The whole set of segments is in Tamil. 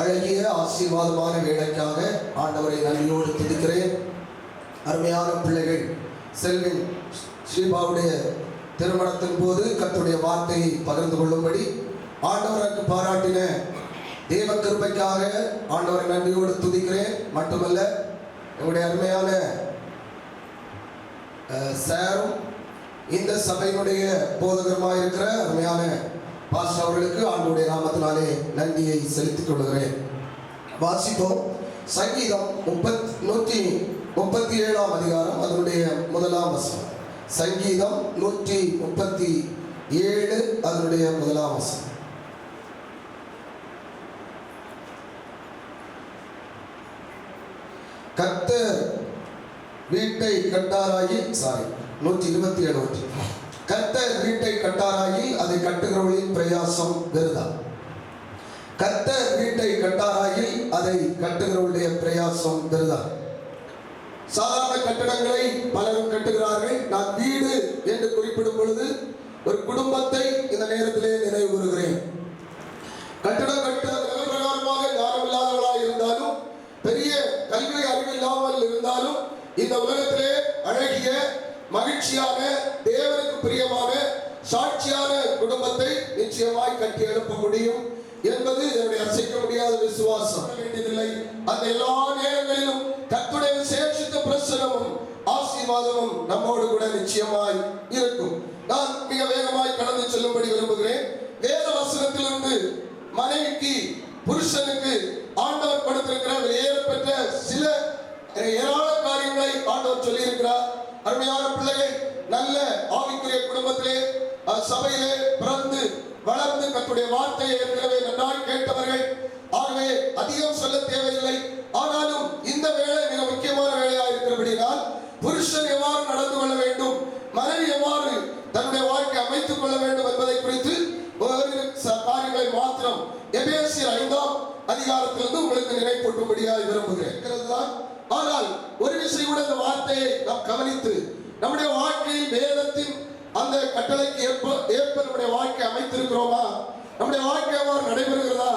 அழகிய ஆசீர்வாதமான வேலைக்காக ஆண்டவரை நன்றியோடு துதிக்கிறேன். அருமையான பிள்ளைகள் செல்வின் ஸ்ரீபாவுடைய திருமணத்தின் போது கர்த்தருடைய வார்த்தையை பகிர்ந்து கொள்ளும்படி ஆண்டவருக்கு பாராட்டின தேவ கிருப்பைக்காக ஆண்டவரை நன்றியோடு துதிக்கிறேன். மட்டுமல்ல என்னுடைய அருமையான சாரும் இந்த சபையினுடைய போதகரமாக இருக்கிற அருமையான பாஸ்டர் அவர்களுக்கு ஆண்டுடைய நாமத்தினாலே நன்றியை செலுத்திக் கொள்கிறேன். வாசிப்போம். சங்கீதம் முப்பத் நூற்றி முப்பத்தி ஏழாம் அதிகாரம் அதனுடைய முதலாம் வசனம். சங்கீதம் நூற்றி முப்பத்தி ஏழு அதனுடைய முதலாம் வசனம். கத்தர் வீட்டை கட்டாராகி சாரி நூற்றி இருபத்தி ஏழு. ஒன்று கர்த்தர் வீட்டை கட்டாராகி அதை கட்டுகிறவளின் பிரயாசம் வெறுதான் கர்த்தர் வீட்டை கட்டாராகி அதை கட்டுகிறவளுடைய பிரயாசம் வெறுதான் சாதாரண கட்டடங்களை பலரும் கட்டுகிறார்கள். நான் வீடு என்று குறிப்பிடும் பொழுது ஒரு குடும்பத்தை இந்த நேரத்திலே நினைவு தேவனுக்கு பிரியமான சாட்சியான குடும்பத்தை நிச்சயமாய் கட்டி எழுப்ப முடியும் என்பது என்னுடைய அசைக்க முடியாத விசுவாசம். வேண்டியதில்லை அந்த எல்லா நேரங்களிலும் கத்துடைய விசேஷித்த பிரசனமும் ஆசீர்வாதமும் நம்மோடு கூட நிச்சயமாய் இருக்கும். நான் மிக வேகமாய் கடந்து செல்லும்படி விரும்புகிறேன். வேத வசனத்திலிருந்து மனைவிக்கு புருஷனுக்கு ஆண்டவர் கொடுத்திருக்கிற வெளியேறப்பெற்ற சில ஏராள காரியங்களை ஆண்டவர் சொல்லியிருக்கிறார். அருமையான பிள்ளைகள் நல்ல ஆவிக்குரிய குடும்பத்திலே சபையிலே பிறந்து வளர்ந்து தன்னுடைய வார்த்தையை ஏற்கனவே நன்றாய் கேட்டவர்கள் ஆகவே அதிகம் சொல்ல தேவையில்லை. ஆனாலும் இந்த வேலை மிக முக்கியமான வேலையாக இருக்கிறபடினால் புருஷன் எவ்வாறு நடந்து கொள்ள வேண்டும் மனைவி எவ்வாறு தன்னுடைய வாழ்க்கை அமைத்துக் கொள்ள வேண்டும் என்பதை குறித்து ஒரு காரியங்களை மாத்திரம் எபேசியர் ஐந்தாம் அதிகாரத்திலிருந்து உங்களுக்கு நினைப்பூட்டும்படியாக விரும்புகிறேன். ஆனால் ஒரு விஷயம் கூட இந்த வார்த்தையை நாம் கவனித்து நம்முடைய வாழ்க்கையில் வேதத்தின் அந்த கட்டளைக்கு ஏற்ப ஏற்ப நம்முடைய வாழ்க்கை அமைத்திருக்கிறோமா? நம்முடைய வாழ்க்கை அவ்வாறு நடைபெறுகிறதா?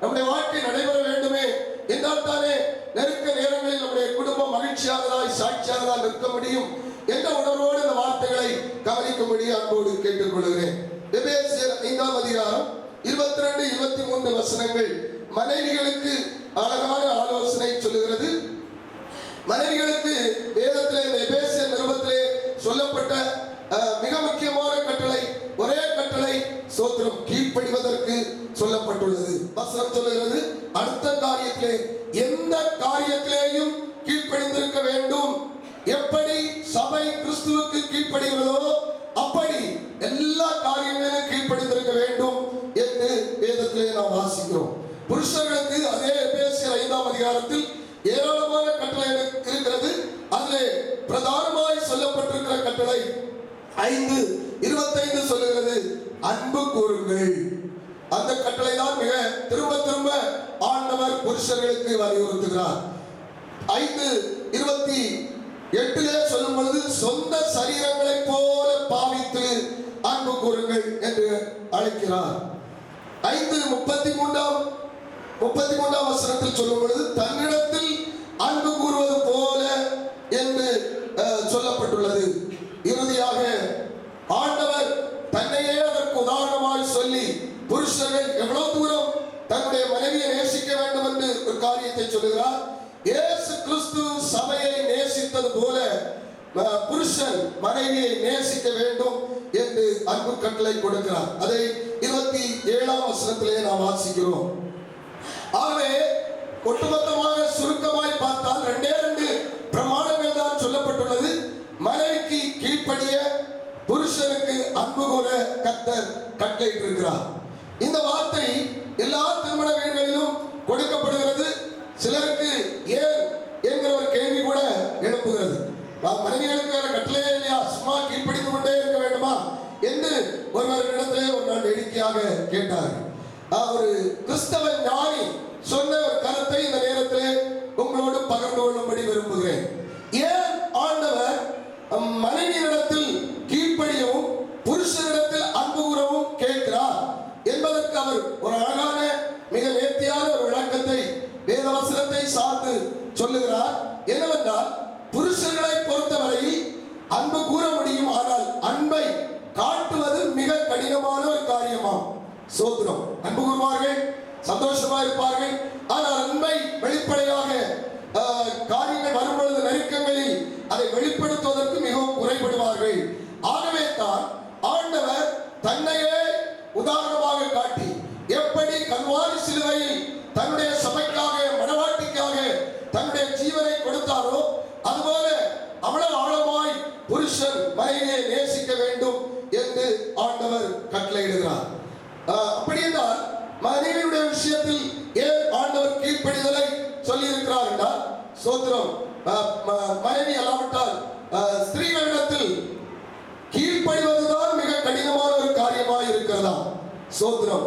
நம்முடைய வாழ்க்கை நடைபெற வேண்டுமே? என்றால் தானே நெருக்க நேரங்களில் நம்முடைய குடும்பம் மகிழ்ச்சியானதாய் சாட்சியானதாய் நிற்க முடியும் என்ற உணர்வோடு இந்த வார்த்தைகளை கவனிக்கும்படி அன்போடு கேட்டுக்கொள்கிறேன். ஐந்தாம் அதிகாரம் இருபத்தி ரெண்டு இருபத்தி மூன்று வசனங்கள். மனைவிகளுக்கு அழகான வேதத்திலே நாம் வாசிக்கிறோம். புருஷர்களுக்கு அதே எபேசியர் ஐந்தாம் அதிகாரத்தில் ஏராளமான கட்டளை இருக்கிறது. அதிலே பிரதானமாய் சொல்லப்பட்டிருக்கிற கட்டளை ஐந்து இருபத்தைந்து சொல்லுகிறது. அன்பு கூறுங்கள். அந்த கட்டளை தான் மிக திரும்ப திரும்ப ஆண்டவர் புருஷர்களுக்கு வலியுறுத்துகிறார். ஐந்து இருபத்தி எட்டிலே சொல்லும் பொழுது சொந்த சரீரங்களைப் போல பாவித்து அன்பு கூறுங்கள் என்று அழைக்கிறார். ஐந்து முப்பத்தி மூன்றாம் முப்பத்தி மூன்றாம் வசனத்தில் சொல்லும் பொழுது தன்னிடத்தில் அன்பு கூறுவது போல என்று சொல்லப்பட்டுள்ளது. இறுதியாக ஆண்டவர் தன்னையே அதற்கு உதாரணமாய் சொல்லி புருஷர்கள் எவ்வளவு தூரம் தன்னுடைய மனைவியை நேசிக்க வேண்டும் என்று ஒரு காரியத்தை சொல்லுகிறார். இயேசு கிறிஸ்து சபையை நேசித்தது போல புருஷன் மனைவியை நேசிக்க வேண்டும் அன்பு கட்டளை கொடுக்கிறார். அதை இருபத்தி ஏழாம் வசனத்திலே நாம் வாசிக்கிறோம். ஆகவே ஒட்டுமொத்தமாக சுருக்கமாய் பார்த்தால் ரெண்டே ரெண்டு பிரமாணங்கள் தான் சொல்லப்பட்டுள்ளது. மனைவிக்கு கீழ்ப்படிய புருஷனுக்கு அன்பு கூற கத்தர் கட்டளையிட்டிருக்கிறார். இந்த வார்த்தை எல்லா திருமண வீடுகளிலும் கொடுக்கப்படுகிறது. சிலருக்கு ஏன் என்கிற ஒரு கேள்வி கூட எழுப்புகிறது. நான் மனைவிகளுக்கு வேற கட்டளையே இல்லையா? சும்மா கீழ்ப்படிந்து கொண்டே இருக்க வேண்டுமா? என்று ஒருவரிடத்திலே ஒரு நாள் வேடிக்கையாக கேட்டார். ஆஹ் ஒரு கிறிஸ்தவ ஞானி. சொன்ன ஒரு கருத்தை இந்த நேரத்திலே உங்களோடு பகிர்ந்து கொள்ளும்படி விரும்புகிறேன். ஏன் ஆண்டவர் மனைவியிடத்தில் கீழ்ப்படியவும் புருஷனிடத்தில் அன்பு உறவும் கேட்கிறார்? என்பதற்கு அவர் ஒரு அழகான மிக நேர்த்தியான ஒரு விளக்கத்தை வேதவசனத்தை சார்ந்து சொல்லுகிறார். என்னவென்றால் புருஷர்களை பொறுத்தவரையில் அன்பு கூற முடியும் ஆனால் அன்பை காட்டுவது மிக கடினமான ஒரு காரியமாம் சோத்திரம். அன்பு கூறுவார்கள் சந்தோஷமா இருப்பார்கள். ஆனால் அன்பை வெளிப்படையாக காரியங்கள் வரும்பொழுது நெருக்கங்களில் அதை வெளிப்படுத்துவதற்கு மிகவும் குறைபடுவார்கள். ஆகவே தான் ஆண்டவர் தன்னையே உதாரணமாக காட்டி எப்படி கல்வாரி சிலுவையில் தன்னுடைய சபைக்காக மனவாட்டிக்காக தன்னுடைய ஜீவனை கொடுத்தாரோ அதுபோல அவ்வளவு ஆழமாய் புருஷன் மனைவியை நேசிக்க வேண்டும் என்று ஆண்டவர் கட்டளையிடுகிறார் ஆஹ், அப்படி என்றால் மனைவியுடைய விஷயத்தில் ஏன் ஆண்டவர் கீழ்ப்படிதலை சொல்லி இருக்கிறார் என்றால் சகோதரம் மனைவி அல்லாவிட்டால் ஆஹ், ஸ்திரீகளிடத்தில் கீழ்ப்படிவதுதான் மிக கடினமான ஒரு காரியமாக இருக்கிறதா? சோத்திரம்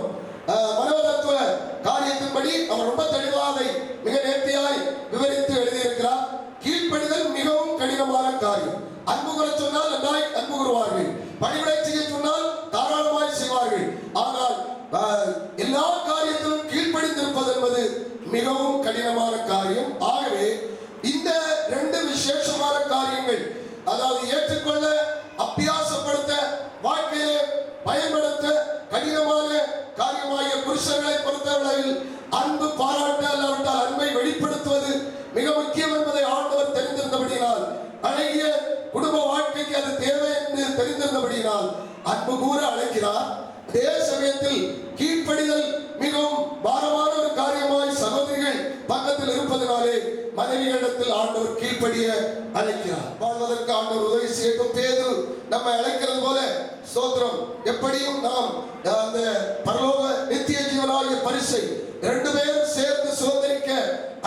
மனோதத்துவ காரியத்தின்படி அவர் ரொம்ப தெளிவாக மிக நேர்த்தியாய் விவரித்து எழுதியிருக்கிறார். கீழ்ப்படிதல் மிகவும் கடினமான காரியம். அன்பு கூற சொன்னால் நன்றாய் அன்பு கூறுவார்கள் பணிவிடை செய்ய சொன்னால் தாராளமாய் செய்வார்கள். ஆனால் எல்லா காரியத்திலும் கீழ்ப்படிந்திருப்பது என்பது மிகவும் கடினமான காரியம். ஆகவே இந்த ரெண்டு விசேஷமான காரியங்கள் அதாவது ஏற்றுக்கொள்ள அபியாசப்படுத்த வாழ்க்கையிலே பயன்படுத்த கடினமான காரியமாகிய புருஷர்களை பொறுத்தவரையில் அன்பு பாராட்ட அல்லாவிட்டால் அன்பை வெளிப்படுத்துவது மிக முக்கியம் என்பதை ஆண்டவர் தெரிந்திருந்தபடியினால் அழகிய குடும்ப வாழ்க்கைக்கு அது தேவை என்று தெரிந்திருந்தபடியினால் அன்பு கூற அழைக்கிறார். அதே சமயத்தில் கீழ்ப்படிதல் மிகவும் பாரமான ஒரு காரியமாய் சகோதரிகள் பக்கத்தில் இருப்பதனாலே மனைவிகளிடத்தில் ஆண்டவர் கீழ்ப்படிய அழைக்கிறார் வாழ்வதற்கு ஆண்டவர் உதவி செய்யட்டும். பேது நம்ம அழைக்கிறது போல சோத்திரம் எப்படியும் நாம் அந்த பரலோக நித்திய ஜீவனாகிய பரிசை ரெண்டு பேரும் சேர்ந்து சுதந்திரிக்க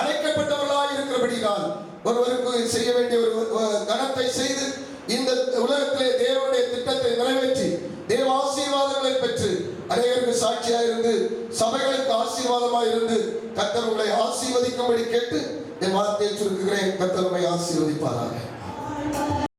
அழைக்கப்பட்டவர்களாக இருக்கிறபடினால் ஒருவருக்கு செய்ய வேண்டிய ஒரு கனத்தை செய்து இந்த உலகத்திலே தேவனுடைய திட்டத்தை நிறைவேற்றி தேவ ஆசீர்வாதங்களை பெற்று அநேகருக்கு சாட்சியாக இருந்து சபைகளுக்கு ஆசீர்வாதமாக இருந்து கர்த்தர் உங்களை ஆசீர்வதிக்கும்படி கேட்டு என் வார்த்தையை சுருக்குகிறேன். கத்தலமை ஆசீர்வதிப்பாராக.